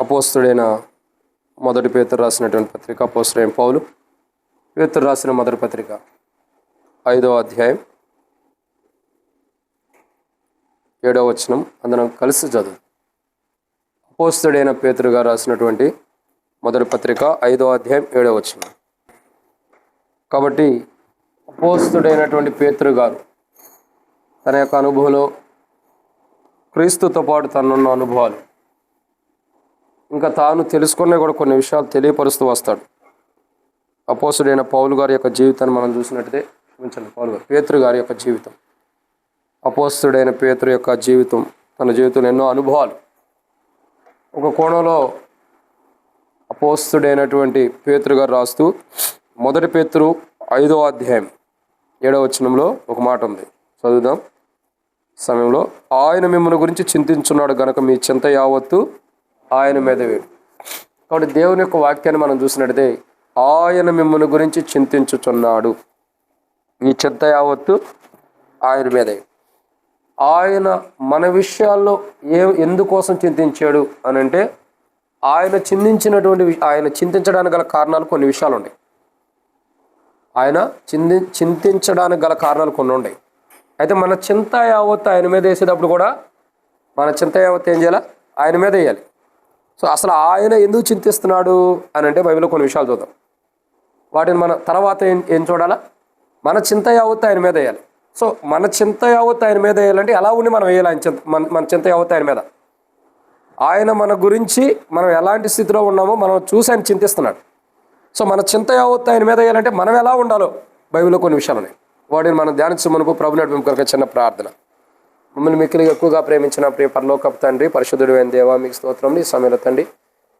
అపోస్తుడైన మొదటి పేతురు రాసినటువంటి పత్రిక అపోస్తుడైన పౌలు. పేతురు రాసిన మొదటి పత్రిక ఐదవ అధ్యాయం ఏడవ వచనం. అందరం కలిసి చదువు అపోస్తుడైన పేతురు రాసినటువంటి మొదటి పత్రిక ఐదవ అధ్యాయం ఏడవ వచనం. కాబట్టి అపోస్తుడైనటువంటి పేతురు గారు తన యొక్క అనుభవంలో క్రీస్తుతో పాటు తనున్న అనుభవాలు ఇంకా తాను తెలుసుకునే కూడా కొన్ని విషయాలు తెలియపరుస్తూ వస్తాడు. అపోసుడైన పౌలు గారి యొక్క జీవితాన్ని మనం చూసినట్టయితే క్షమించండి పౌలు గారు పేతురు గారి యొక్క జీవితం. అపోస్తుడైన పేతురు యొక్క జీవితం తన జీవితంలో ఎన్నో అనుభవాలు. ఒక కోణంలో అపోస్తుడైనటువంటి పేతురు గారు రాస్తూ మొదటి పేతురు ఐదో అధ్యాయం ఏడవ వచనంలో ఒక మాట ఉంది. చదువుదాం. సమయంలో ఆయన మిమ్మల్ని గురించి చింతించున్నాడు గనక మీ చింత యావత్తు ఆయన మీద వేడు కాబట్టి దేవుని యొక్క వాక్యాన్ని మనం చూసినట్టే ఆయన మిమ్మల్ని గురించి చింతించుచున్నాడు. ఈ చింత యావత్తు ఆయన మీదే. ఆయన మన విషయాల్లో ఏ ఎందుకోసం చింతించాడు అని అంటే ఆయన చింతించినటువంటి ఆయన చింతించడానికి గల కారణాలు కొన్ని విషయాలు ఉన్నాయి. ఆయన చింది చింతించడానికి గల కారణాలు కొన్ని ఉన్నాయి. అయితే మన చింత యావత్తు ఆయన మీద వేసేటప్పుడు కూడా మన చింత యావత్తు ఏం చేయాలి? ఆయన మీద వేయాలి. సో అసలు ఆయన ఎందుకు చింతిస్తున్నాడు అని అంటే బైబిల్లో కొన్ని విషయాలు చూద్దాం. వాటిని మన తర్వాత ఏం ఏం చూడాలా? మన చింత యావత్తు ఆయన మీద వేయాలి. సో మన చింత యావత్తు ఆయన మీద వేయాలంటే ఎలా ఉండి మనం వేయాలి ఆయన చింత మన మన చింత యావత్తు ఆయన మీద? ఆయన మన గురించి మనం ఎలాంటి స్థితిలో ఉన్నామో మనం చూసి ఆయన చింతిస్తున్నాడు. సో మన చింత యావత్తు ఆయన మీద వేయాలంటే మనం ఎలా ఉండాలో బైబిల్లో కొన్ని విషయాలు ఉన్నాయి. వాటిని మనం ధ్యానించే మనకు ప్రభు నడిపింపు కొరకు చిన్న ప్రార్థన. మమ్మల్ని మిక్కిలి ఎక్కువగా ప్రేమించిన ప్రియ పరలోకపు తండ్రి పరిశుద్ధుడు అయిన దేవా మీకు స్తోత్రం నీ సమయంలో తండ్రి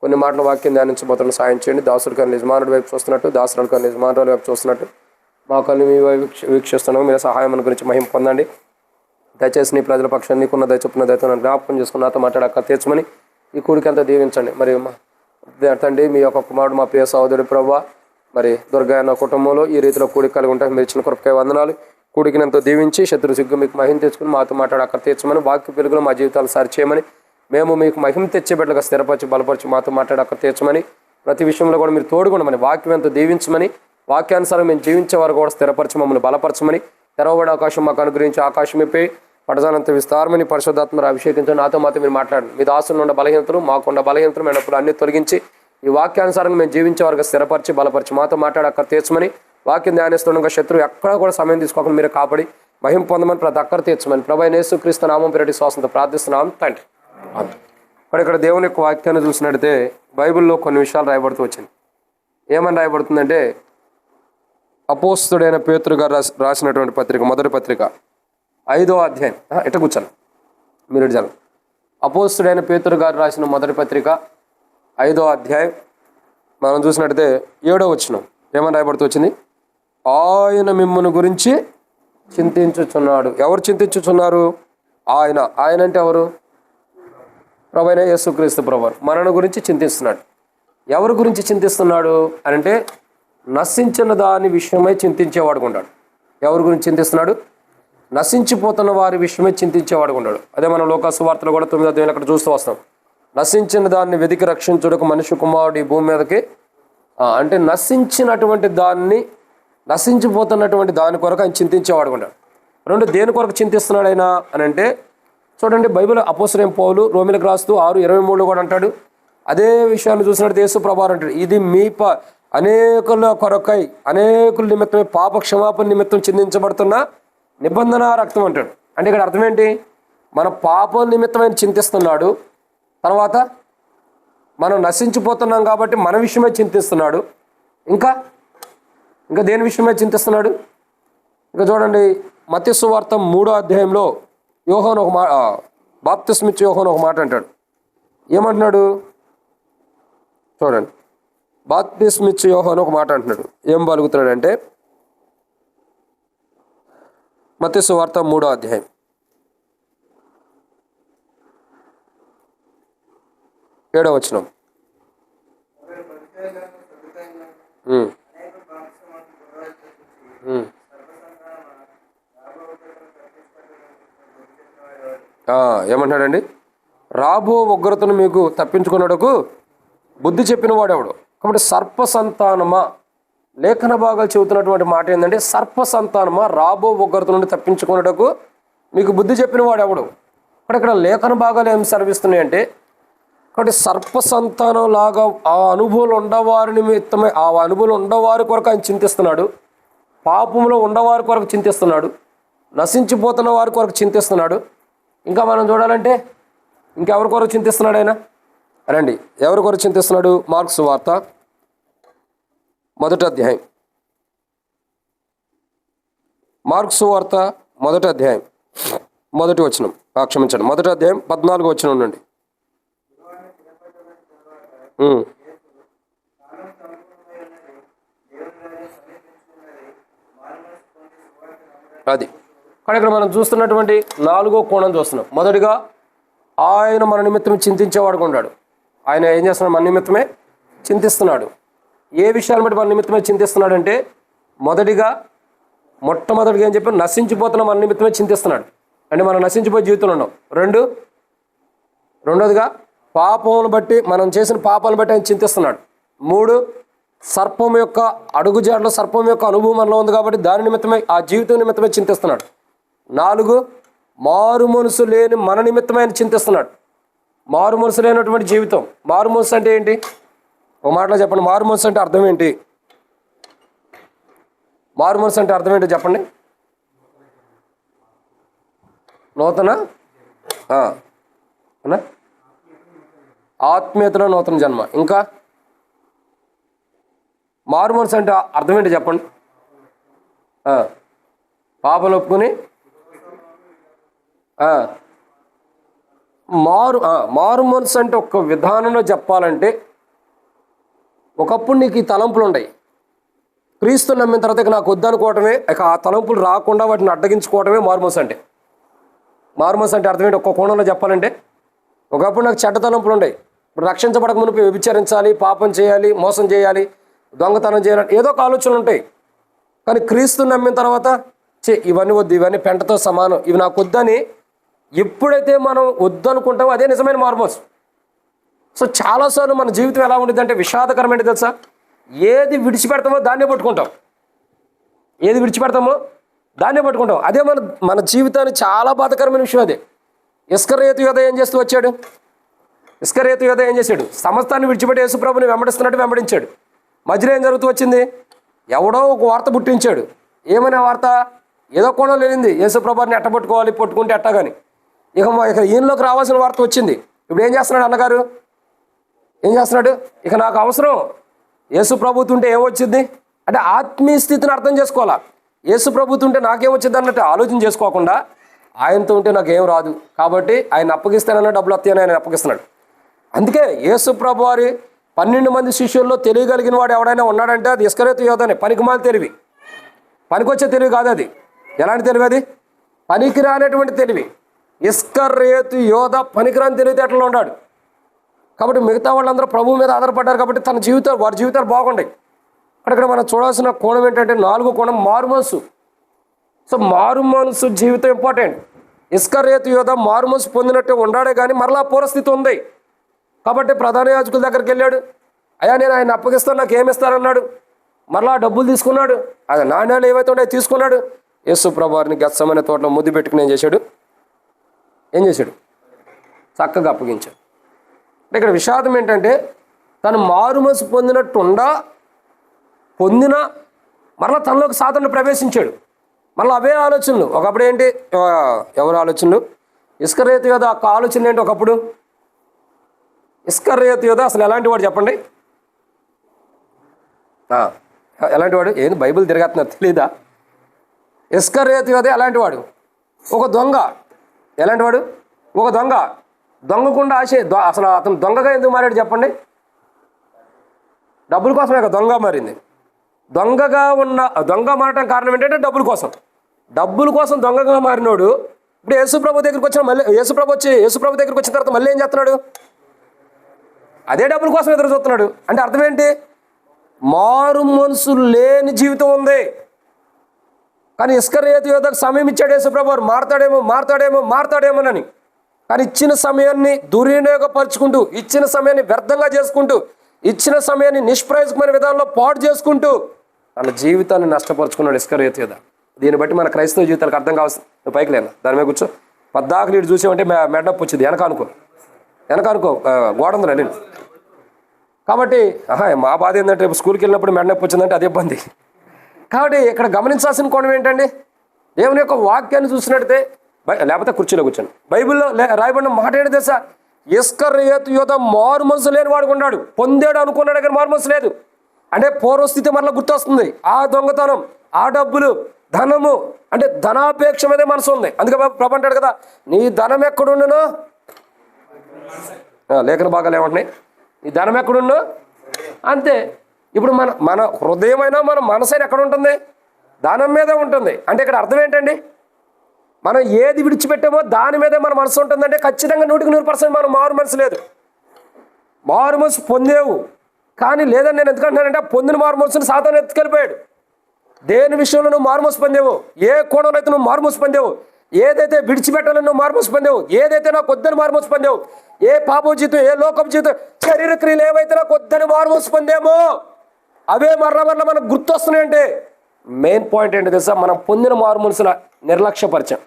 కొన్ని మాటల వాక్యం ధ్యానించబోతున్న సాయం చేయండి. దాసుడు కానీ యజమానుడి వైపు చూస్తున్నట్టు దాసుడు కానీ యజమానుల వైపు చూస్తున్నట్టు. మా కళ్ళు మీ వీక్ష- వీక్షిస్తున్నాము. మీరు సహాయం మన గురించి మహిమ పొందండి. దయచేసి నీ ప్రజల పక్షాన్ని నీకున్న దయచొప్పున దయతో నన్ను జ్ఞాపకం చేసుకుని నాతో మాట్లాడక తీర్చమని ఈ కూడికి అంతా దీవించండి. మరి మా తండ్రి మీ యొక్క కుమారుడు మా ప్రియ సహోదరుడు ప్రభా మరి దుర్గా అన్న కుటుంబంలో ఈ రీతిలో కూడిక కలిగి ఉంటాయి మీరు ఇచ్చిన కృపకాయ వందనాలు. కూడికినంత దీవించి శత్రు సిగ్గు మీకు మహిమ తెచ్చుకుని మాతో మాట్లాడి అక్కడ తీర్చమని వాక్య పెరుగులో మా జీవితాలు సరిచేయమని మేము మీకు మహిమ తెచ్చే బిడ్డగా స్థిరపరిచి బలపరిచి మాతో మాట్లాడి అక్కడ తీర్చమని ప్రతి విషయంలో కూడా మీరు తోడుగుండమని వాక్యం ఎంతో దీవించమని వాక్యానుసారం మేము జీవించే వారు కూడా స్థిరపరచి మమ్మల్ని బలపరచమని తెరవబడే అవకాశం మాకు అనుగ్రహించి ఆకాశం ఇప్పి పడజానంత విస్తారమని పరిశుద్ధాత్మ అభిషేకించండి నాతో మాతో మీరు మాట్లాడండి. మీ దాసులు ఉన్న బలహీనతలు మాకున్న బలహీనతలు మేము అన్ని తొలగించి ఈ వాక్యానుసారంగా మేము జీవించే వారికి స్థిరపరిచి బలపరిచి మాతో మాట్లాడి అక్కడ తీర్చమని వాక్యం ధ్యానిస్తుండగా శత్రువు ఎక్కడ కూడా సమయం తీసుకోకుండా మీరు కాపాడి మహిం పొందమని ప్రతి ఒక్కరు తీర్చమని ప్రభా నేసు క్రీస్తు నామం పేరటి శ్వాసంతో ప్రార్థిస్తున్నాం. తండ్రి. ఆమేన్. ఇక్కడ దేవుని యొక్క వాక్యాన్ని చూసినట్టయితే బైబిల్లో కొన్ని విషయాలు రాయబడుతూ వచ్చింది. ఏమని రాయబడుతుందంటే అపోస్తుడైన పేతురు గారు రాసి రాసినటువంటి పత్రిక మొదటి పత్రిక ఐదో అధ్యాయం. ఇట ఇట్ట కూర్చోను మీరు ఇటు అపోస్తుడైన పేతురు గారు రాసిన మొదటి పత్రిక ఐదో అధ్యాయం. మనం చూసినట్టయితే ఏడో వచ్చినాం ఏమని రాయబడుతూ వచ్చింది? ఆయన మిమ్మల్ని గురించి చింతించుచున్నాడు. ఎవరు చింతించుచున్నారు? ఆయన. ఆయన అంటే ఎవరు? ప్రభైన యేసుక్రీస్తు ప్రభు. మనను గురించి చింతిస్తున్నాడు. ఎవరి గురించి చింతిస్తున్నాడు అని అంటే నశించిన దాని విషయమై చింతించేవాడు ఉన్నాడు ఎవరి గురించి చింతిస్తున్నాడు? నశించిపోతున్న వారి విషయమై చింతించేవాడు ఉన్నాడు అదే మనం లోకాసు వార్తలు కూడా తొమ్మిదో అధ్యాయంలో అక్కడ చూస్తూ వస్తాం. నశించిన దాన్ని వెతికి రక్షించుటకు మనిషి కుమారుడు ఈ భూమి మీదకి అంటే నశించినటువంటి దాన్ని నశించిపోతున్నటువంటి దాని కొరకు ఆయన చింతించేవాడు ఉన్నాడు రెండు దేని కొరకు చింతిస్తున్నాడు ఆయన అని అంటే చూడండి బైబిల్ అపోసరేం పౌలు రోమిలకు రాస్తూ ఆరు ఇరవై మూడు కూడా అంటాడు అదే విషయాన్ని చూసినట్టు యేసు ప్రభావం అంటాడు ఇది మీ ప అనేకుల కొరకై అనేకుల నిమిత్తమే పాప క్షమాపణ నిమిత్తం చిందించబడుతున్న నిబంధన రక్తం అంటాడు. అంటే ఇక్కడ అర్థం ఏంటి? మన పాపం నిమిత్తమైన చింతిస్తున్నాడు తర్వాత మనం నశించిపోతున్నాం కాబట్టి మన విషయమే చింతిస్తున్నాడు ఇంకా ఇంకా దేని విషయమే చింతిస్తున్నాడు? ఇంకా చూడండి మత్స్సు వార్త మూడో అధ్యాయంలో యోహోన్ ఒక మా బాప్తిస్మిచ్ యోహోన్ ఒక మాట అంటాడు. ఏమంటున్నాడు? చూడండి బాప్తిస్మిచ్ యోహోన్ ఒక మాట అంటున్నాడు. ఏం పలుకుతున్నాడు అంటే మత్స్సు వార్త మూడో అధ్యాయం. ఏడో వచ్చినాం ఏమంటున్నాడండి? రాబో ఉగ్రతను మీకు తప్పించుకున్నటకు బుద్ధి చెప్పిన వాడెవడు? కాబట్టి సర్ప సంతానమా లేఖన భాగాలు చెబుతున్నటువంటి మాట ఏంటంటే సర్ప సంతానమా రాబో ఉగ్రత నుండి తప్పించుకున్నటకు మీకు బుద్ధి చెప్పిన వాడెవడు? ఇక్కడ ఇక్కడ లేఖన భాగాలు ఏం సెలవిస్తున్నాయి అంటే కాబట్టి సర్ప సంతానం లాగా ఆ అనుభవాలు ఉండవారి నిమిత్తమే ఆ అనుభవాలు ఉండవారి కొరకు ఆయన చింతిస్తున్నాడు. పాపంలో ఉండవారి కొరకు చింతిస్తున్నాడు. నశించిపోతున్న వారి కొరకు చింతిస్తున్నాడు. ఇంకా మనం చూడాలంటే ఇంకెవరి కొరకు చింతిస్తున్నాడు ఆయన? రండి. ఎవరి కొరకు చింతిస్తున్నాడు? మార్క్స్ వార్త మొదటి అధ్యాయం. మార్క్స్ వార్త మొదటి అధ్యాయం. మొదటి వచనం. ఆ, క్షమించండి. మొదటి అధ్యాయం పద్నాలుగు వచనం ఉండండి అది. కానీ ఇక్కడ మనం చూస్తున్నటువంటి నాలుగో కోణం చూస్తున్నాం. మొదటిగా ఆయన మన నిమిత్తమే చింతించేవాడుగా ఉన్నాడు. ఆయన ఏం చేస్తున్నాడు? మన నిమిత్తమే చింతిస్తున్నాడు. ఏ విషయాలను బట్టి మన నిమిత్తమే చింతిస్తున్నాడు అంటే మొదటిగా మొట్టమొదటిగా ఏం చెప్పి నశించిపోతున్న మన నిమిత్తమే చింతిస్తున్నాడు. అంటే మనం నశించిపోయే జీవితంలో ఉన్నాం. రెండు రెండోదిగా పాపమును బట్టి మనం చేసిన పాపాలను బట్టి ఆయన చింతిస్తున్నాడు. మూడు సర్పం యొక్క అడుగుజాడలో సర్పం యొక్క అనుభవం మనలో ఉంది కాబట్టి దాని నిమిత్తమే ఆ జీవితం నిమిత్తమే చింతిస్తున్నాడు. నాలుగు మారు మనసు లేని మన నిమిత్తమే చింతిస్తున్నాడు. మారు మనసు లేనటువంటి జీవితం. మారు మనసు అంటే ఏంటి? ఒక మాటలో చెప్పండి. మారు మనసు అంటే అర్థం ఏంటి? మారు మనసు అంటే అర్థం ఏంటో చెప్పండి. నూతన? ఆత్మీయతలో నూతన జన్మ. ఇంకా? మారు మనసు అంటే అర్థం ఏంటి చెప్పండి పాపలు ఒప్పుకొని మారు మారు మనసు అంటే ఒక విధానంలో చెప్పాలంటే ఒకప్పుడు నీకు ఈ తలంపులు ఉన్నాయి క్రీస్తు నమ్మిన తర్వాత ఇక నాకు వద్దనుకోవటమే ఇక ఆ తలంపులు రాకుండా వాటిని అడ్డగించుకోవటమే మారుమోస్ అంటే మారుమోస్ అంటే అర్థం ఏంటి ఒక్క కోణంలో చెప్పాలంటే ఒకప్పుడు నాకు చెడ్డ తలంపులు ఉన్నాయి ఇప్పుడు రక్షించబడక మునుపు వ్యభిచరించాలి పాపం చేయాలి మోసం చేయాలి దొంగతనం చేయాలంటే ఏదో ఒక ఆలోచనలు ఉంటాయి. కానీ క్రీస్తు నమ్మిన తర్వాత చే ఇవన్నీ వద్దు ఇవన్నీ పెంటతో సమానం ఇవి నాకు వద్దని ఎప్పుడైతే మనం వద్దనుకుంటామో అదే నిజమైన మార్మోస్ సో చాలాసార్లు మన జీవితం ఎలా ఉంటుంది అంటే విషాదకరమైన తెలుసా? ఏది విడిచిపెడతామో దాన్నే పట్టుకుంటాం. ఏది విడిచిపెడతామో దాన్నే పట్టుకుంటాం. అదే మన మన జీవితాన్ని చాలా బాధకరమైన విషయం అదే. ఇస్కరేతు యోధ ఏం చేస్తూ వచ్చాడు? ఇస్కరేతు యోధ ఏం చేశాడు? సమస్తాన్ని విడిచిపెట్టి యేసుప్రభుని వెంబడిస్తున్నట్టు వెంబడించాడు. మధ్యలో ఏం జరుగుతూ వచ్చింది ఎవడో ఒక వార్త పుట్టించాడు. ఏమైనా వార్త? ఏదో కోణం లేనింది. యేసుప్రభాని ఎట్టబట్టుకోవాలి పట్టుకుంటే ఎట్టగాని. ఇక మా- ఇక ఈయనలోకి రావాల్సిన వార్త వచ్చింది. ఇప్పుడు ఏం చేస్తున్నాడు అన్నగారు? ఏం చేస్తున్నాడు? ఇక నాకు అవసరం. యేసు ప్రభుత్వంటే ఉంటే ఏమొచ్చింది? అంటే ఆత్మీయ స్థితిని అర్థం చేసుకోవాలా? యేసు ప్రభుత్వంటే ఉంటే నాకేమొచ్చింది అన్నట్టు ఆలోచన చేసుకోకుండా ఆయనతో ఉంటే నాకు రాదు. కాబట్టి ఆయన అప్పగిస్తానన్న డబ్బులు వస్తాయని ఆయన అప్పగిస్తున్నాడు. అందుకే యేసు ప్రభు వారి పన్నెండు మంది శిష్యుల్లో తెలియగలిగిన వాడు ఎవడైనా ఉన్నాడంటే అది ఇస్కరేతు యోధనే. పనికిమాల తెలివి. పనికొచ్చే తెలివి కాదు అది. ఎలాంటి తెలివి అది? పనికి రానటువంటి తెలివి. ఇస్కరేతు యోధ పనికిరాని తెలివితేటలో ఉన్నాడు? కాబట్టి మిగతా వాళ్ళందరూ ప్రభువు మీద ఆధారపడ్డారు కాబట్టి తన జీవితాలు వారి జీవితాలు బాగుంటాయి అక్కడ మనం చూడాల్సిన కోణం ఏంటంటే నాలుగో కోణం మారు మనసు. సో మారు మనసు జీవితం ఇంపార్టెంట్. ఇస్కరేతు యోధ మారు మనసు పొందినట్టే ఉండాడే కానీ మరలా పూర్వస్థితి ఉంది. కాబట్టి ప్రధాన యాజకుల దగ్గరికి వెళ్ళాడు. అయ్యా నేను ఆయన అప్పగిస్తాను నాకు ఏమిస్తారన్నాడు. మరలా డబ్బులు తీసుకున్నాడు. ఆయన నాణ్యాలు ఏవైతే ఉన్నాయో తీసుకున్నాడు. యేసు ప్రభువారిని గచ్చమనే తోటలో ముద్దు పెట్టుకుని ఏం చేశాడు? ఏం చేశాడు? చక్కగా అప్పగించాడు. అంటే ఇక్కడ విషాదం ఏంటంటే తను మారుమనసు పొందినట్టుండా పొందిన మరలా తనలోకి సాధనలో ప్రవేశించాడు. మళ్ళీ అవే ఆలోచనలు. ఒకప్పుడు ఏంటి? ఎవరు ఆలోచనలు? ఇస్కరేతు యోధ యొక్క ఆలోచన ఏంటి ఒకప్పుడు? ఇస్కరేతు యోధ అసలు ఎలాంటి వాడు చెప్పండి? ఎలాంటి వాడు? ఏంది బైబిల్ తిరగతున్నారు తెలీదా? ఇస్కరేతు యోధ ఎలాంటి వాడు? ఒక దొంగ. ఎలాంటి వాడు? ఒక దొంగ. దొంగకుండా ఆశ. అసలు అతను దొంగగా ఎందుకు మారాడు చెప్పండి? డబ్బుల కోసమే దొంగ మారింది. దొంగగా ఉన్న దొంగ మారటం కారణం ఏంటంటే డబ్బుల కోసం. డబ్బుల కోసం దొంగగా మారినోడు ఇప్పుడు యేసుప్రభు దగ్గరికి వచ్చిన మళ్ళీ యేసుప్రభు వచ్చి యేసుప్రభు దగ్గరికి వచ్చిన తర్వాత మళ్ళీ ఏం చేస్తున్నాడు? అదే డబ్బుల కోసం ఎదురు చూస్తున్నాడు. అంటే అర్థం ఏంటి? మారు మనసు లేని జీవితం ఉంది. కానీ ఇస్కరేతు యోధకు సమయం ఇచ్చాడు యేసుప్రభు మారుతాడేమో మారతాడేమో మారతాడేమో మారతాడేమోనని. కానీ ఇచ్చిన సమయాన్ని దుర్వినియోగపరుచుకుంటూ ఇచ్చిన సమయాన్ని వ్యర్థంగా చేసుకుంటూ ఇచ్చిన సమయాన్ని నిష్ప్రయోజకమైన విధానంలో పాడు చేసుకుంటూ తన జీవితాన్ని నష్టపరుచుకున్నాడు ఇస్కరేత్ యోధ. దీన్ని బట్టి మన క్రైస్తవ జీవితాలకు అర్థం కావాల్సింది నువ్వు పైకి లేనా? దాని మీద కూర్చో. పద్దాకులు ఇటు చూసామంటే మె- మెడనొప్పి వచ్చింది. వెనక అనుకో. వెనక అనుకో గోడ ఉంది నేను. కాబట్టి మా బాధ ఏంటంటే రేపు స్కూల్కి వెళ్ళినప్పుడు మెడనొప్పి వచ్చిందంటే అది ఇబ్బంది. కాబట్టి ఇక్కడ గమనించాల్సిన కోణం ఏంటండి? దేవుని యొక్క వాక్యాన్ని చూసినట్టయితే బై- లేకపోతే కుర్చీలో కూర్చొని బైబిల్లో రాయబడిన మాట ఏంటి తెలుసా? ఇస్కర్యేతు యోధ మారు మనసు లేని వాడుకున్నాడు పొందాడు అనుకున్నాడు కానీ మారు మనసు లేదు. అంటే పూర్వస్థితి మరలా గుర్తొస్తుంది. ఆ దొంగతనం ఆ డబ్బులు ధనము అంటే ధనాపేక్ష మీదే మనసు ఉంది. అందుకే ప్రభు అంటాడు కదా నీ ధనం ఎక్కడుండునో? లేఖన భాగాలు ఏమంటున్నాయి? ఈ ధనం ఎక్కడున్నా అంతే. ఇప్పుడు మన మన హృదయమైనా మన మనసైనా ఎక్కడ ఉంటుంది ధనం మీదే ఉంటుంది. అంటే ఇక్కడ అర్థం ఏంటండి? మనం ఏది విడిచిపెట్టామో దాని మీదే మన మనసు ఉంటుందంటే ఖచ్చితంగా నూటికి నూరు పర్సెంట్ మనం మారు మనసు లేదు. మారు మనసు పొందేవు. కానీ లేదని నేను ఎందుకంటున్నానంటే ఆ పొందిన మారు మనసుని సాధారణ ఎత్తుకెళ్ళిపోయాడు. దేని విషయంలో నువ్వు మారుమూసి పొందేవు? ఏ కోణంలో అయితే నువ్వు మారుమూసి పొందేవు? ఏదైతే విడిచిపెట్టాలని నువ్వు మారుమూసి పొందేవు? ఏదైతే నాకు వద్దని మారుమూసి పొందేవు? ఏ పాపం జీతం ఏ లోకం జీవితం శరీర క్రియలు ఏవైతే నాకు వద్దని పొందేమో అవే మరణ మరణ మనకు గుర్తొస్తున్నాయంటే మెయిన్ పాయింట్ ఏంటి తెలుసా? మనం పొందిన మారుమూసుల నిర్లక్ష్యపరిచాం.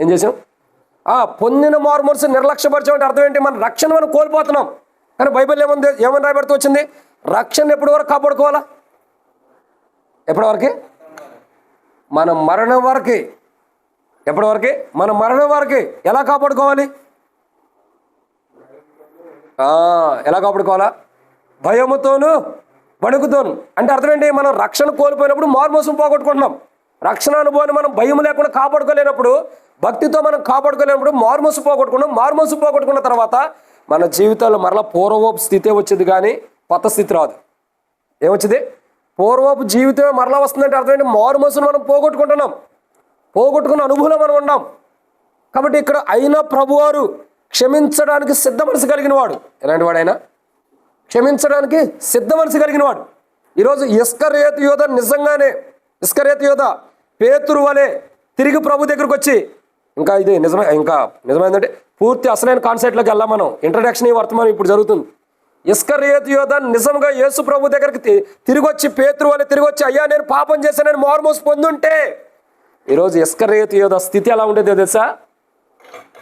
ఏం చేసాం ఆ పొందిన మారుమూసు నిర్లక్ష్యపరిచాం అంటే అర్థం ఏంటి? మన రక్షణ మనం కోల్పోతున్నాం. కానీ బైబిల్ ఏముంది ఏమని రాయబడుతూ వచ్చింది? రక్షణ ఎప్పటి వరకు కాపాడుకోవాలా? ఎప్పటి వరకు? మన మరణం వరకు. ఎప్పటి వరకు? మన మరణం వరకు. ఎలా కాపాడుకోవాలి? ఎలా కాపాడుకోవాలా భయముతోను వణుకుతోను. అంటే అర్థం ఏంటి మనం రక్షణ కోల్పోయినప్పుడు మార్మోసం పోగొట్టుకుంటున్నాం. రక్షణ అనుభవాన్ని మనం భయం లేకుండా కాపాడుకోలేనప్పుడు భక్తితో మనం కాపాడుకోలేనప్పుడు మార్మోసు పోగొట్టుకున్నాం. మార్మోసు పోగొట్టుకున్న తర్వాత మన జీవితంలో మరలా పూర్వపు స్థితే వచ్చేది కానీ కొత్త స్థితి రాదు. ఏమొచ్చింది? పూర్వపు జీవితమే మరలా వస్తుందంటే అర్థం ఏంటి మనం పోగొట్టుకుంటున్నాం. పోగొట్టుకున్న అనుభవంలో మనం ఉన్నాం కాబట్టి ఇక్కడ అయిన ప్రభువారు క్షమించడానికి సిద్ధ మనసు కలిగిన వాడు. ఎలాంటి వాడైనా? క్షమించడానికి సిద్ధ మనసు కలిగిన వాడు. ఈరోజు ఇస్కరేత యోధ నిజంగానే ఇస్కరేత యోధ పేతురు వలె తిరిగి ప్రభు దగ్గరకు వచ్చి ఇంకా ఇది నిజమే ఇంకా నిజమైందంటే పూర్తి అసలైన కాన్సెప్ట్లోకి వెళ్ళాం మనం. ఇంట్రడక్షన్ ఈ వర్తమానం ఇప్పుడు జరుగుతుంది. ఇస్కరేత యోధ నిజంగా యేసు ప్రభు దగ్గరికి తి- తిరిగి వచ్చి పేతురు వలె తిరిగి వచ్చి అయ్యా నేను పాపం చేశానని మారుమోసి పొందుంటే ఈరోజు ఇస్కరేత యోధ స్థితి ఎలా ఉండేదో తెలుసా?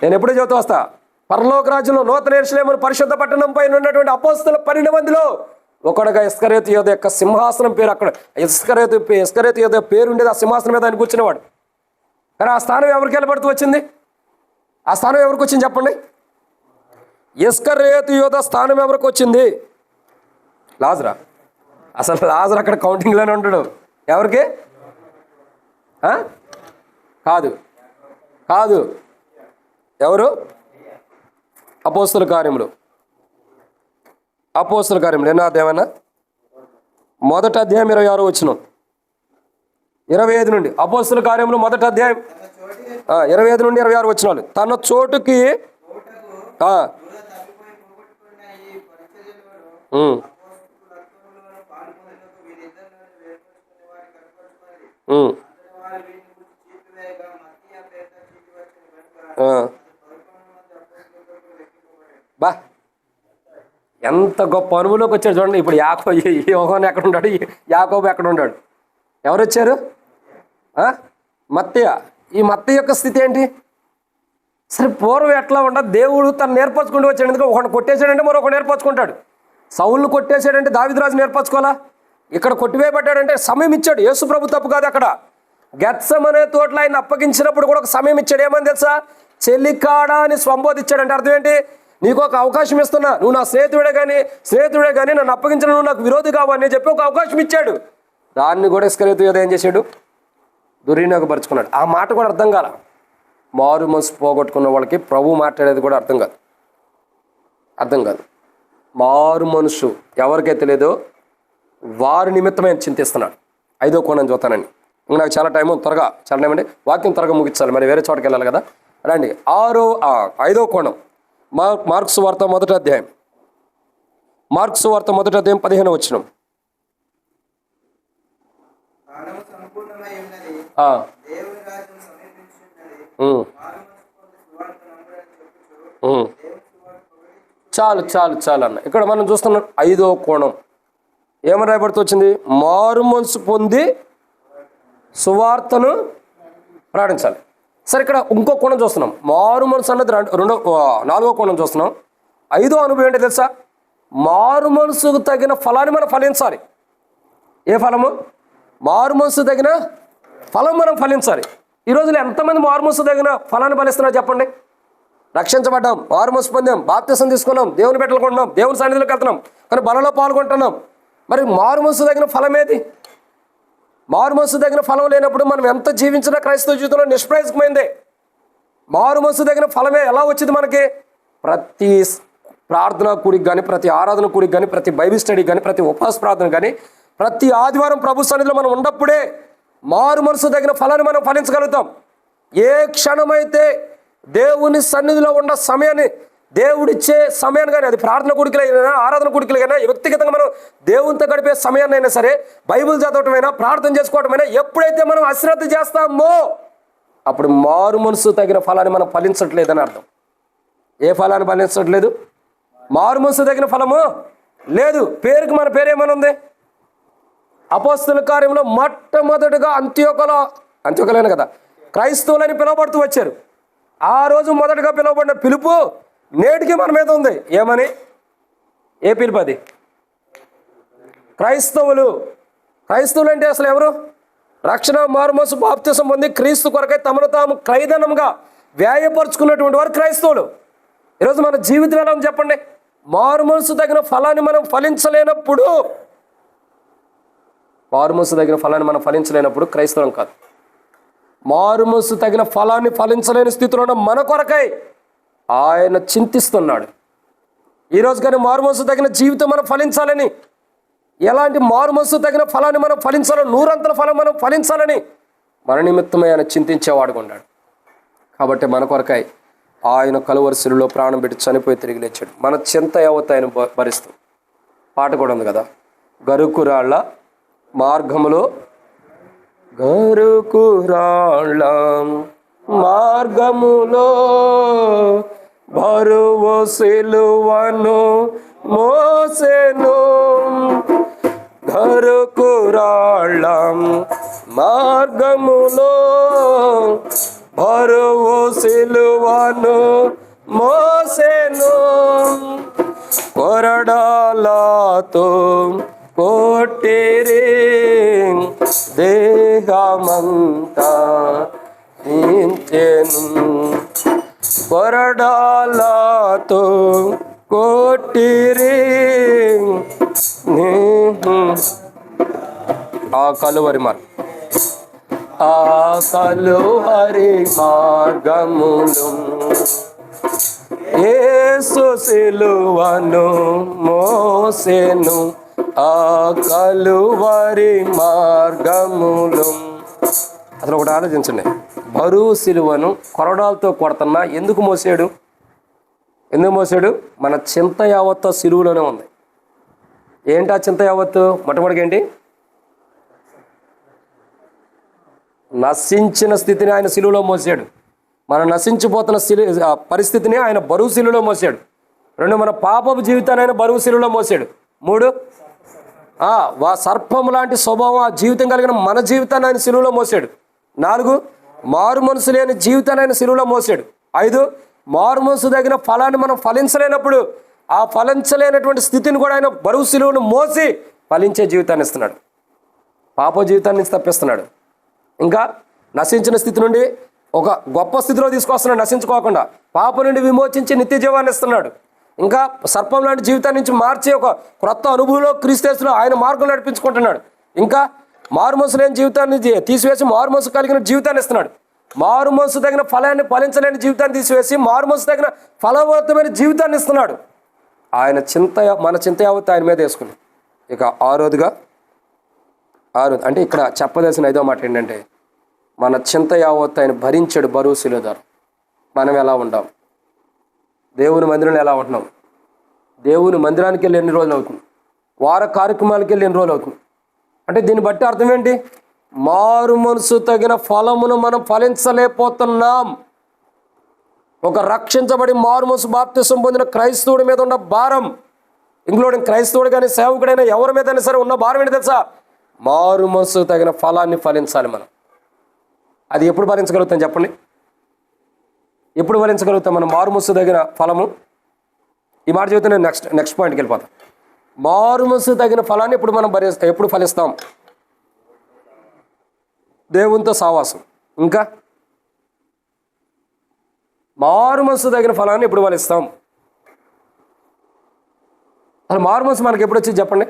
నేను ఎప్పుడూ చెబుతూ వస్తాను పరలోక రాజ్యంలో నూతన పరిశుద్ధ పట్టణం పైన ఉన్నటువంటి అపోస్తుల పన్నెండు మందిలో ఒకడుగా ఇస్కరేతు యోధ యొక్క సింహాసనం పేరు అక్కడ ఇస్కరేతు పే- ఇస్కరేతు యోధ పేరు ఉండేది ఆ సింహాసనం మీద ఆయన కూర్చునేవాడు. కానీ ఆ స్థానం ఎవరికి వెళ్ళబడుతూ వచ్చింది? ఆ స్థానం ఎవరికి వచ్చింది చెప్పండి? ఇస్కరేతు యోధ స్థానం ఎవరికి వచ్చింది? లాజరా. అసలు లాజర్ అక్కడ కౌంటింగ్లోనే ఉండడు. ఎవరికి? కాదు. కాదు. ఎవరు? అపోస్తుల కార్యములు. అపోస్తుల కార్యములు. ఎన్నో అధ్యాయమన్నా? మొదటి అధ్యాయం ఇరవై ఆరు వచ్చిన ఇరవై ఐదు నుండి. అపోస్తుల కార్యములు మొదటి అధ్యాయం. ఇరవై ఐదు నుండి ఇరవై ఆరు వచ్చిన తన చోటుకి ఆ. బా. ఎంత గొప్ప అనుభవంలోకి వచ్చాడు చూడండి. ఇప్పుడు యాకో యోహోన్ ఎక్కడ ఉన్నాడు? యాకోబు ఎక్కడ ఉన్నాడు? ఎవరు వచ్చారు? ఆ? మత్తయ్య ఈ మత్తయ్య యొక్క స్థితి ఏంటి? సరే పూర్వం ఎట్లా ఉండదు దేవుడు తను నేర్పరచుకుంటూ వచ్చాడు. ఎందుకంటే ఒకటి కొట్టేశాడంటే మరొకటి నేర్పరచుకుంటాడు. సౌళ్ళు కొట్టేశాడంటే దావిద్రాజు నేర్పరచుకోవాలా? ఇక్కడ కొట్టివేయబడ్డాడంటే సమయం ఇచ్చాడు. యేసు ప్రభు తప్పు కాదు అక్కడ. గెత్సం అనే తోటలో ఆయన అప్పగించినప్పుడు కూడా ఒక సమయం ఇచ్చాడు. ఏమని తెలుసా? చెల్లికాడ అని సంబోధించాడంటే అర్థం ఏంటి? నీకు ఒక అవకాశం ఇస్తున్నా. నువ్వు నా స్నేహితుడే కానీ స్నేహితుడే కానీ నన్ను అప్పగించిన నువ్వు నాకు విరోధి కావని చెప్పి ఒక అవకాశం ఇచ్చాడు. దాన్ని కూడా ఇస్కరేతు ఏదో ఏం చేశాడు? దుర్వినియోగపరుచుకున్నాడు ఆ మాట కూడా అర్థం కాల. మారు మనసు పోగొట్టుకున్న వాళ్ళకి ప్రభు మాట్లాడేది కూడా అర్థం కాదు. అర్థం కాదు. మారు మనసు ఎవరికైతే లేదో వారి నిమిత్తమే చింతిస్తున్నాడు. ఐదో కోణం చూస్తానని. ఇంకా నాకు చాలా టైం త్వరగా. చాలా టైం అండి. వాక్యం త్వరగా ముగించాలి మరి వేరే చోటకి వెళ్ళాలి కదా? రండి. ఆరో ఐదో కోణం. మార్ మార్క్స్ వార్త మొదటి అధ్యాయం. మార్క్స్ వార్త మొదటి అధ్యాయం పదిహేను వచ్చిన చాలు చాలు చాలు అన్న. ఇక్కడ మనం చూస్తున్నాం ఐదో కోణం. ఏమని రాయబడుతూ వచ్చింది? మారు మనసు పొంది సువార్తను ప్రకటించాలి. సరే ఇక్కడ ఇంకో కోణం చూస్తున్నాం. మారు మనసు అన్నది రెండు రెండో నాలుగో కోణం చూస్తున్నాం. ఐదో అనుభవం ఏంటో తెలుసా? మారు మనసుకు తగిన ఫలాన్ని మనం ఫలించాలి. ఏ ఫలము? మారు మనసు తగిన ఫలం మనం ఫలించాలి. ఈ రోజులో ఎంతమంది మారు మనసు తగిన ఫలాన్ని ఫలిస్తున్నారు చెప్పండి? రక్షించబడ్డాం మారు మనసు పొందాం బాప్తిసం తీసుకున్నాం దేవుని బిడ్డలు కొంటున్నాం దేవుని సన్నిధిలోకి వెళ్తున్నాం కానీ బలలో పాల్గొంటున్నాం. మరి మారు మనసు తగిన ఫలం ఏది మారు మనసు ఫలం లేనప్పుడు మనం ఎంత జీవించినా క్రైస్తవ జీవితంలో నిష్ప్రయోజకమైందే. మారు మనసు తగిన ఫలమే ఎలా వచ్చింది మనకి? ప్రతి ప్రార్థన కూడికి కానీ ప్రతి ఆరాధన కూడికి కానీ ప్రతి బైబిల్ స్టడీ కానీ ప్రతి ఉపవాస ప్రార్థన కానీ ప్రతి ఆదివారం ప్రభు సన్నిధిలో మనం ఉన్నప్పుడే మారు మనసు తగిన ఫలాన్ని మనం ఫలించగలుగుతాం. ఏ క్షణమైతే దేవుని సన్నిధిలో ఉన్న సమయాన్ని దేవుడిచ్చే సమయాన్ని కానీ అది ప్రార్థన కుడికలైనా ఆరాధన కుడికలైనా వ్యక్తిగతంగా మనం దేవునితో గడిపే సమయాన్ని అయినా సరే బైబిల్ చదవటమైనా ప్రార్థన చేసుకోవటమైనా ఎప్పుడైతే మనం అశ్రద్ధ చేస్తామో అప్పుడు మారు మనసు తగిన ఫలాన్ని మనం ఫలించట్లేదని అర్థం. ఏ ఫలాన్ని ఫలించట్లేదు? మారు మనసు తగిన ఫలము? లేదు. పేరుకి మన పేరేమని ఉంది అపోస్తుల కార్యంలో మొట్టమొదటిగా అంత్యోకలో అంత్యోకలేను కదా క్రైస్తవులని పిలువబడుతూ వచ్చారు. ఆ రోజు మొదటగా పిలువబడిన పిలుపు నేటికి మన మీద ఉంది. ఏమని? ఏ పది. క్రైస్తవులు. క్రైస్తవులు అంటే అసలు ఎవరు? రక్షణ మార్మోసు బాప్తిసం పొంది క్రీస్తు కొరకై తమను తాము క్రైదనంగా వ్యాయపరుచుకున్నటువంటి వారు క్రైస్తవులు. ఈరోజు మన జీవితం ఎలా చెప్పండి? మారుమనసు తగిన ఫలాన్ని మనం ఫలించలేనప్పుడు మారుమనసు తగిన ఫలాన్ని మనం ఫలించలేనప్పుడు క్రైస్తవం కాదు. మారుమనసు తగిన ఫలాన్ని ఫలించలేని స్థితిలో ఉన్న మన కొరకై ఆయన చింతిస్తున్నాడు. ఈరోజు కానీ మారుమనసు తగిన జీవితం మనం ఫలించాలని ఎలాంటి మారుమనసు తగిన ఫలాన్ని మనం ఫలించాలని నూరంతల ఫలం మనం ఫలించాలని మన నిమిత్తమే ఆయన చింతించేవాడుగా ఉన్నాడు. కాబట్టి మన కొరకై ఆయన కలువరిశిలో ప్రాణం పెట్టి చనిపోయి తిరిగి లేచాడు. మన చింత యావత్ ఆయన భరిస్తూ. పాట కూడా ఉంది కదా? గరుకురాళ్ళ మార్గములో గరుకురాళ్ళ మార్గములో బరువు సిలువను మోసెను. గరుకురాళ్ళ మార్గములో బరువు సిలువను మోసెను. కొరడాలతో కొట్టిరి దేహమంతా ఇంచెను కొరడాలతో కొట్టిరి ఆ కలువరి మరి. ఆ కలువరి మార్గములు. యేసు సిలువను మోసెను. ఆ కలువరి మార్గములు. అసలు ఒకటి ఆలోచించండి. బరువు సిలువను కొరడాలతో కొడుతున్నా ఎందుకు మోసాడు? ఎందుకు మోసాడు? మన చింత యావత్తు సిలువలోనే ఉంది. ఏంటి ఆ చింత యావత్తు? మొట్టమొదటిగా ఏంటి? నశించిన స్థితిని ఆయన సిలువలో మోసాడు. మన నశించిపోతున్న సిలు పరిస్థితిని ఆయన బరువు శిలువలో మోసాడు. రెండు మన పాపపు జీవితాన్ని ఆయన బరువు శిలువలో మోసాడు. మూడు వా సర్పము లాంటి స్వభావం ఆ జీవితం కలిగిన మన జీవితాన్ని ఆయన సిలువలో మోసాడు. నాలుగు మారు మనసు లేని జీవితాన్ని ఆయన సిలువలో మోసాడు. ఐదు మారు మనసు తగిన ఫలాన్ని మనం ఫలించలేనప్పుడు ఆ ఫలించలేనటువంటి స్థితిని కూడా ఆయన బరువు సిలువను మోసి ఫలించే జీవితాన్ని ఇస్తున్నాడు. పాప జీవితాన్ని తప్పిస్తున్నాడు. ఇంకా నశించిన స్థితి నుండి ఒక గొప్ప స్థితిలో తీసుకొస్తున్నాడు నశించుకోకుండా. పాప నుండి విమోచించి నిత్య జీవాన్ని ఇస్తున్నాడు. ఇంకా సర్పం లాంటి జీవితాన్ని నుంచి మార్చి ఒక క్రొత్త అనుభవంలో క్రీస్తేసులో ఆయన మార్గం నడిపించుకుంటున్నాడు. ఇంకా మారుమనసు లేని జీవితాన్ని తీసివేసి మారుమనసు కలిగిన జీవితాన్ని ఇస్తున్నాడు. మారుమనసు తగిన ఫలాన్ని ఫలించలేని జీవితాన్ని తీసివేసి మారుమనసు తగిన ఫలవంతమైన జీవితాన్ని ఇస్తున్నాడు. ఆయన చింత మన చింత యావత్తు ఆయన మీద వేసుకుని. ఇక ఆరోదుగా ఆరోదు అంటే ఇక్కడ చెప్పదలసిన ఐదో మాట ఏంటంటే మన చింత యావత్తు ఆయన భరించాడు బరువు శిలోదారు మనం ఎలా ఉంటాం దేవుని మందిరంలో ఎలా ఉంటున్నాం? దేవుని మందిరానికి వెళ్ళి ఎన్ని రోజులు అవుతుంది? వార కార్యక్రమాలకి వెళ్ళి ఎన్ని రోజులు అవుతుంది? అంటే దీన్ని బట్టి అర్థం ఏంటి? మారు మనసు తగిన ఫలమును మనం ఫలించలేకపోతున్నాం. ఒక రక్షించబడి మారుమూసు బాప్తిసం పొందిన క్రైస్తవుడి మీద ఉన్న భారం ఇంక్లూడింగ్ క్రైస్తవుడు కానీ సేవకుడైనా ఎవరి మీదైనా సరే ఉన్న భారం ఏంటి తెలుసా? మారుమూసు తగిన ఫలాన్ని ఫలించాలి మనం. అది ఎప్పుడు ఫలించగలుగుతాం చెప్పండి? ఎప్పుడు ఫలించగలుగుతాం మనం మారుమూసు తగిన ఫలము? ఈ మాట చెబితే నేను నెక్స్ట్ నెక్స్ట్ పాయింట్కి వెళ్ళిపోతాను మారుమసు తగిన ఫలాన్ని ఇప్పుడు మనం భరిస్తాం? ఎప్పుడు ఫలిస్తాం? దేవునితో సావాసం. ఇంకా? మారుమసు తగిన ఫలాన్ని ఎప్పుడు ఫలిస్తాం? అసలు మారుమసు మనకి ఎప్పుడు వచ్చింది చెప్పండి?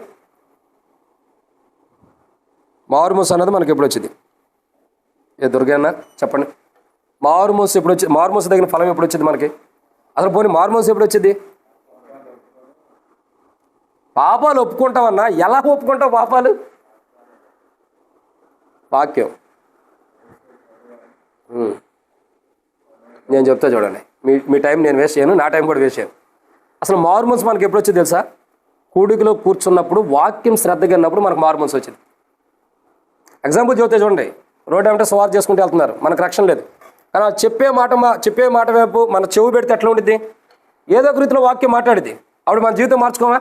మారుమూసు అన్నది మనకి ఎప్పుడు వచ్చింది? ఏ దుర్గన్న చెప్పండి. మారుమూసు ఎప్పుడు వచ్చి మారుమూసు తగిన ఫలం ఎప్పుడు వచ్చింది మనకి? అసలు పోనీ మారుమూసు ఎప్పుడు వచ్చింది? పాపాలు ఒప్పుకుంటావన్నా ఎలా ఒప్పుకుంటావు పాపాలు? వాక్యం. నేను చెప్తా చూడండి. మీ మీ టైం నేను వేస్ట్ చేయను నా టైం కూడా వేస్ట్ చేయను. అసలు మార్మల్స్ మనకి ఎప్పుడు వచ్చింది తెలుసా? కూడికలో కూర్చున్నప్పుడు వాక్యం శ్రద్ధగా ఉన్నప్పుడు మనకు మార్మల్స్ వచ్చింది. ఎగ్జాంపుల్ చెబితే చూడండి. రోడ్డు అంటే సవార్ చేసుకుంటూ వెళ్తున్నారు. మనకు రక్షణ లేదు. కానీ చెప్పే మాట మా చెప్పే మాట వైపు మన చెవు పెడితే ఎట్లా ఉండిద్ది? ఏదో ఒక రీతిలో వాక్యం మాట్లాడిద్ది. అప్పుడు మన జీవితం మార్చుకోమా?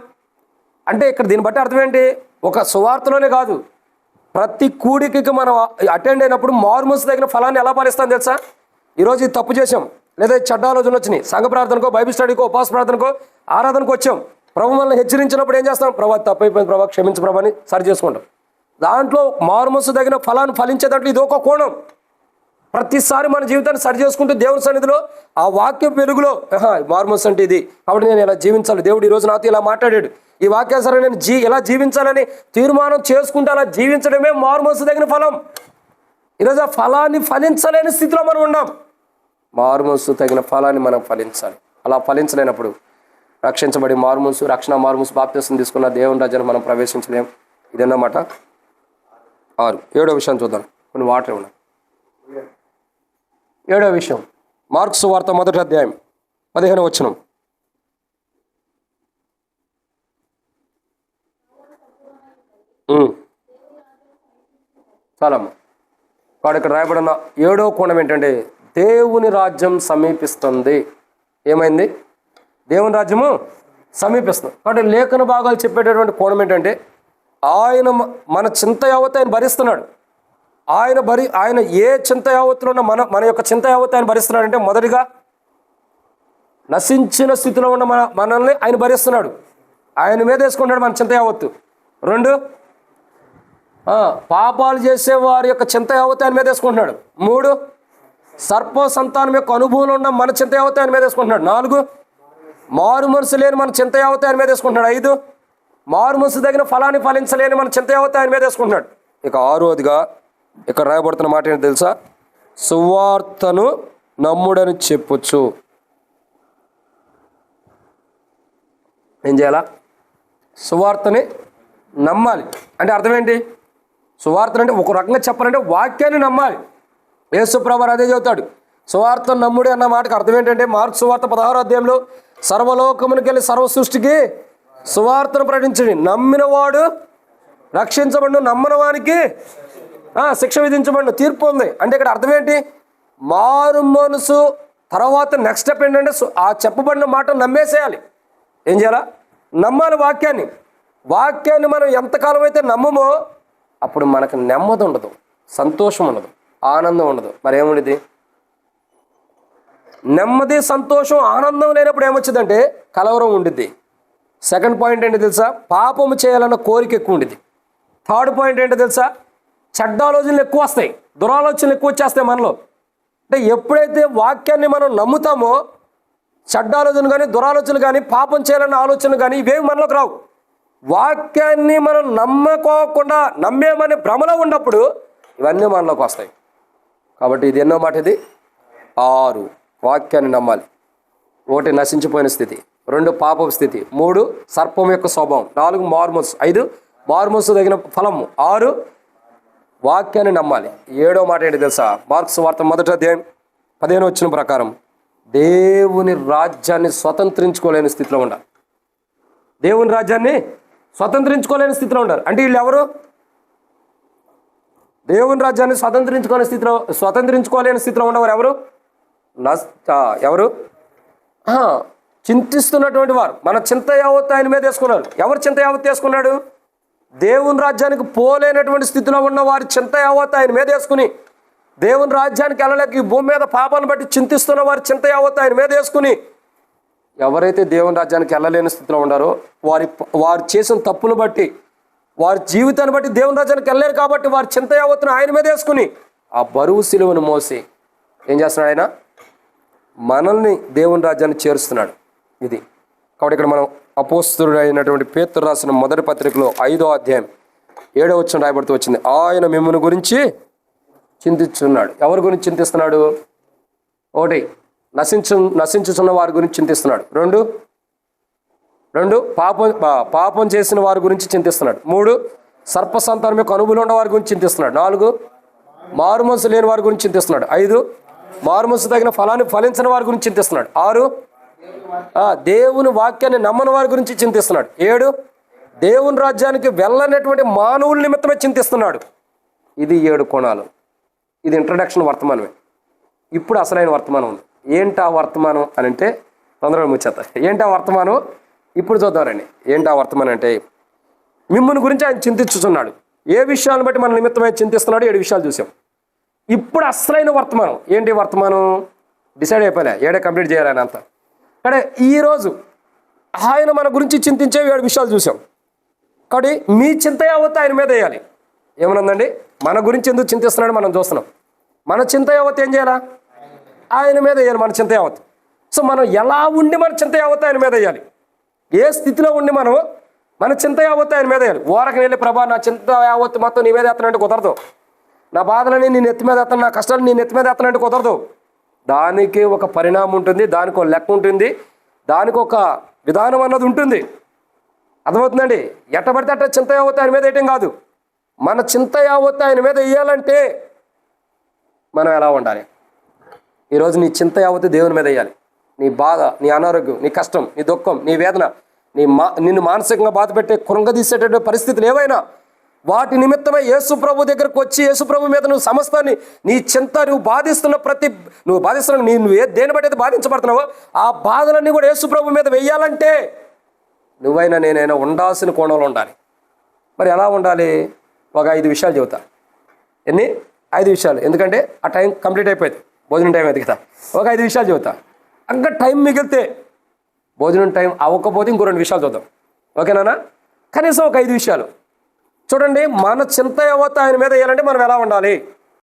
అంటే ఇక్కడ దీన్ని బట్టి అర్థం ఏంటి? ఒక సువార్తలోనే కాదు. ప్రతి కూడికి మనం అటెండ్ అయినప్పుడు మార్మల్స్ దగ్గర ఫలాన్ని ఎలా పాలిస్తాం తెలుసా? ఈరోజు ఇది తప్పు చేసాం లేదా చెడ్డ ఆలోచనలు వచ్చినాయి. సంఘ ప్రార్థనకో బైబిల్ స్టడీకో ఉపాస ప్రార్థనకో ఆరాధనకు వచ్చాం. ప్రభు మనల్ని హెచ్చరించినప్పుడు ఏం చేస్తాం? ప్రభా తప్పైపోయింది ప్రభా క్షమించు ప్రభాని సరి చేసుకుంటాం. దాంట్లో మారుమస్సు తగిన ఫలాన్ని ఫలించేటట్లు ఇది ఒక కోణం. ప్రతిసారి మన జీవితాన్ని సరి చేసుకుంటూ దేవుని సన్నిధిలో ఆ వాక్యం వెలుగులో మార్మల్స్ అంటే ఇది. కాబట్టి నేను ఇలా జీవించాలి. దేవుడు ఈరోజు నాతో ఇలా మాట్లాడాడు. ఈ వాక్యాసరం నేను జీ ఎలా జీవించాలని తీర్మానం చేసుకుంటే అలా జీవించడమే మార్మోస్ తగిన ఫలం. ఈరోజు ఆ ఫలాన్ని ఫలించలేని స్థితిలో మనం ఉన్నాం. మారుమూసు తగిన ఫలాన్ని మనం ఫలించాలి. అలా ఫలించలేనప్పుడు రక్షించబడి మారుమూసు రక్షణ మారుమూసు బాప్తీసం తీసుకున్న దేవుని రాజ్యాన్ని మనం ప్రవేశించలేం. ఇదన్నమాట ఆరు. ఏడో విషయం చూద్దాం. కొన్ని వాటర్ ఉన్నాయి ఏడో విషయం. మార్క్స్ వార్త మొదటి అధ్యాయం పదిహేను వచనం. చాలమ్మ. వాడు ఇక్కడ రాయబడిన ఏడో కోణం ఏంటంటే దేవుని రాజ్యం సమీపిస్తుంది. ఏమైంది? దేవుని రాజ్యము సమీపిస్తుంది. కాబట్టి లేఖన భాగాలు చెప్పేటటువంటి కోణం ఏంటంటే ఆయన మన చింత యావత్ ఆయన భరిస్తున్నాడు. ఆయన భరి ఆయన ఏ చింత యావత్తులో ఉన్న మన మన యొక్క చింత యావత్తు ఆయన భరిస్తున్నాడంటే మొదటిగా నశించిన స్థితిలో ఉన్న మన మనల్ని ఆయన భరిస్తున్నాడు. ఆయన మీద వేసుకుంటాడు మన చింత యావత్తు రెండు పాపాలు చేసే వారి యొక్క చింత యావత్తు ఆయన మీద వేసుకుంటున్నాడు. మూడు సర్ప సంతానం యొక్క అనుభవం ఉన్న మన చింత యావత్తు ఆయన మీద వేసుకుంటున్నాడు. నాలుగు మారు మనసు లేని మన చింత యావత్తు ఆయన మీద వేసుకుంటున్నాడు. ఐదు మారు మనసు తగిన ఫలాన్ని ఫలించలేని మన చింత యావత్తు ఆయన మీద వేసుకుంటున్నాడు. ఇక ఆరోదిగా ఇక్కడ రాయబడుతున్న మాట ఏంటి తెలుసా? సువార్తను నమ్ముడని చెప్పొచ్చు ఏం చేయాలా? సువార్తని నమ్మాలి. అంటే అర్థం ఏంటి? సువార్తను అంటే ఒక రకంగా చెప్పాలంటే వాక్యాన్ని నమ్మాలి. యేసుప్రభు అదే చెబుతాడు. సువార్త నమ్ముడి అన్న మాటకు అర్థం ఏంటంటే మార్క్ సువార్త పదహారో అధ్యాయంలో సర్వలోకమునికి వెళ్ళి సర్వ సృష్టికి సువార్తను ప్రకటించండి. నమ్మినవాడు రక్షించబడి వానికి శిక్ష విధించబడిన తీర్పు ఉంది. అంటే ఇక్కడ అర్థం ఏంటి? మారు మనసు తర్వాత నెక్స్ట్ స్టెప్ ఏంటంటే ఆ చెప్పబడిన మాట నమ్మేసేయాలి. ఏం చేయాలా? నమ్మాలి వాక్యాన్ని. వాక్యాన్ని మనం ఎంతకాలం అయితే నమ్మమో అప్పుడు మనకు నెమ్మది ఉండదు సంతోషం ఉండదు ఆనందం ఉండదు. మరి ఏముండేది నెమ్మది సంతోషం ఆనందం లేనప్పుడు ఏమొచ్చిందంటే కలవరం ఉండిద్ది. సెకండ్ పాయింట్ ఏంటి తెలుసా? పాపము చేయాలన్న కోరిక ఎక్కువ ఉండిద్ది. థర్డ్ పాయింట్ ఏంటో తెలుసా? చెడ్డ ఆలోచనలు ఎక్కువ వస్తాయి దురాలోచనలు ఎక్కువ వచ్చేస్తాయి మనలో. అంటే ఎప్పుడైతే వాక్యాన్ని మనం నమ్ముతామో చెడ్డ కానీ దురాలోచనలు కానీ పాపం చేయాలన్న ఆలోచనలు కానీ ఇవేవి మనలోకి రావు. వాక్యాన్ని మనం నమ్మకోకుండా నమ్మేమనే భ్రమలో ఉన్నప్పుడు ఇవన్నీ మనలోకి వస్తాయి. కాబట్టి ఇది ఎన్నో మాట ఇది? ఆరు. వాక్యాన్ని నమ్మాలి. ఒకటి నశించిపోయిన స్థితి. రెండు పాపం స్థితి. మూడు సర్పం యొక్క స్వభావం. నాలుగు మార్మోస్ ఐదు మార్మోస్ తగిన ఫలము. ఆరు వాక్యాన్ని నమ్మాలి. ఏడో మాట ఏంటి తెలుసా? మార్క్స్ వార్త మొదటి అధ్యాయం పదిహేను వచ్చిన ప్రకారం దేవుని రాజ్యాన్ని స్వతంత్రించుకోలేని స్థితిలో ఉండాలి. దేవుని రాజ్యాన్ని స్వతంత్రించుకోలేని స్థితిలో ఉండాలి. అంటే వీళ్ళు ఎవరు? దేవుని రాజ్యాన్ని స్వతంత్రించుకోని స్థితిలో స్వతంత్రించుకోలేని స్థితిలో ఉండవారు ఎవరు? ఎవరు? చింతిస్తున్నటువంటి వారు. మన చింత యావత్తు ఆయన మీద వేసుకున్నారు ఎవరు చింత యావత్తు వేసుకున్నాడు? దేవుని రాజ్యానికి పోలేనటువంటి స్థితిలో ఉన్న వారి చింత యావత్ ఆయన మీదేసుకుని దేవుని రాజ్యానికి వెళ్ళలేక ఈ భూమి మీద పాపాలను బట్టి చింతిస్తున్న వారి చింత యావత్ ఆయన మీదేసుకుని ఎవరైతే దేవుని రాజ్యానికి వెళ్ళలేని స్థితిలో ఉన్నారో వారి వారు చేసిన తప్పును బట్టి వారి జీవితాన్ని బట్టి దేవుని రాజ్యానికి వెళ్ళలేరు కాబట్టి వారి చింత యావత్తును ఆయన మీద వేసుకుని ఆ బరువు సిలువను మోసి ఏం చేస్తున్నాడు ఆయన? మనల్ని దేవుని రాజ్యాన్ని చేరుస్తున్నాడు. ఇది. కాబట్టి ఇక్కడ మనం అపోస్తుడైనటువంటి అయినటువంటి పేతురు రాసిన మొదటి పత్రికలో ఐదో అధ్యాయం ఏడో వచ్చిన రాయబడుతూ వచ్చింది. ఆయన మిమ్మల్ని గురించి చింతిస్తున్నాడు. ఎవరి గురించి చింతిస్తున్నాడు? ఒకటి నశించు నశించుచున్న వారి గురించి చింతిస్తున్నాడు. రెండు రెండు పాపం పా- పాపం చేసిన వారి గురించి చింతిస్తున్నాడు. మూడు సర్ప సంతానం యొక్క అనుభవం ఉన్న వారి గురించి చింతిస్తున్నాడు. నాలుగు మారుమనసు లేని వారి గురించి చింతిస్తున్నాడు. ఐదు మారుమనసు తగిన ఫలాన్ని ఫలించిన వారి గురించి చింతిస్తున్నాడు. ఆరు దేవుని వాక్యాన్ని నమ్మని వారి గురించి చింతిస్తున్నాడు. ఏడు? దేవుని రాజ్యానికి వెళ్ళనటువంటి మానవుల నిమిత్తమే చింతిస్తున్నాడు. ఇది ఏడు కోణాలు. ఇది ఇంట్రడక్షన్ వర్తమానమే. ఇప్పుడు అసలైన వర్తమానం ఉంది. ఏంటి ఆ వర్తమానం అని అంటే తొందరగా ముచ్చేత ఏంటి ఆ వర్తమానం? ఇప్పుడు చూద్దామండి ఏంటి ఆ వర్తమానం అంటే మిమ్మల్ని గురించి ఆయన చింతించుతున్నాడు. ఏ విషయాలను బట్టి మన నిమిత్తమే చింతిస్తున్నాడు? ఏడు విషయాలు చూసాం. ఇప్పుడు అసలైన వర్తమానం. ఏంటి వర్తమానం? డిసైడ్ అయిపోలే ఏడే కంప్లీట్ చేయాలని అంతా? కానీ ఈరోజు ఆయన మన గురించి చింతించే ఏడు విషయాలు చూసాం. కాబట్టి మీ చింత యావత్ ఆయన మీద వేయాలి. ఏమనుందండి? మన గురించి ఎందుకు చింతిస్తున్నాడు మనం చూస్తున్నాం. మన చింత యావత్ ఏం చేయాలా? ఆయన మీద వేయాలి మన చింత యావత్ సో మనం ఎలా ఉండి మన చింత యావత్ ఆయన మీద వేయాలి? ఏ స్థితిలో ఉండి మనం మన చింత యావత్ ఆయన మీద వేయాలి? ఓరకని వెళ్ళి ప్రభా నా చింత యావత్ మొత్తం నీ మీద ఎత్తనంటే కుదరదు. నా బాధలని నేను ఎత్తి మీద ఎత్తాను నా కష్టాలు నేను ఎత్తి మీద ఎత్తనంటే కుదరదు. దానికి ఒక పరిణామం ఉంటుంది దానికి ఒక లెక్క ఉంటుంది దానికి ఒక విధానం అన్నది ఉంటుంది. అర్థమవుతుందండి? ఎట్ట పడితే అట్ట చింత యావత్తు ఆయన మీద వేయటం కాదు. మన చింత యావత్తు ఆయన మీద వేయాలంటే మనం ఎలా ఉండాలి? ఈరోజు నీ చింత యావత్తు దేవుని మీద వేయాలి. నీ బాధ నీ అనారోగ్యం నీ కష్టం నీ దుఃఖం నీ వేదన నీ మా నిన్ను మానసికంగా బాధ పెట్టే కృంగదీసేటటువంటి పరిస్థితులు ఏవైనా వాటి నిమిత్తమై యేసుప్రభు దగ్గరకు వచ్చి యేసుప్రభు మీద నువ్వు సమస్తాన్ని నీ చింత నువ్వు బాధిస్తున్న ప్రతి నువ్వు బాధిస్తున్న నీ నువ్వు ఏ దేని బట్టి అయితే బాధించబడుతున్నావో ఆ బాధలన్నీ కూడా యేసుప్రభు మీద వెయ్యాలంటే నువ్వైనా నేనైనా ఉండాల్సిన కోణంలో ఉండాలి. మరి ఎలా ఉండాలి? ఒక ఐదు విషయాలు చెబుతా. ఎన్ని? ఐదు విషయాలు. ఎందుకంటే ఆ టైం కంప్లీట్ అయిపోయింది. భోజనం టైం అయితే కదా ఒక ఐదు విషయాలు చెబుతా. ఇంకా టైం మిగిలితే భోజనం టైం అవ్వకపోతే ఇంకో రెండు విషయాలు చూద్దాం. ఓకేనా కనీసం ఒక ఐదు విషయాలు. చూడండి మన చింత యువత ఆయన మీద వేయాలంటే మనం ఎలా ఉండాలి?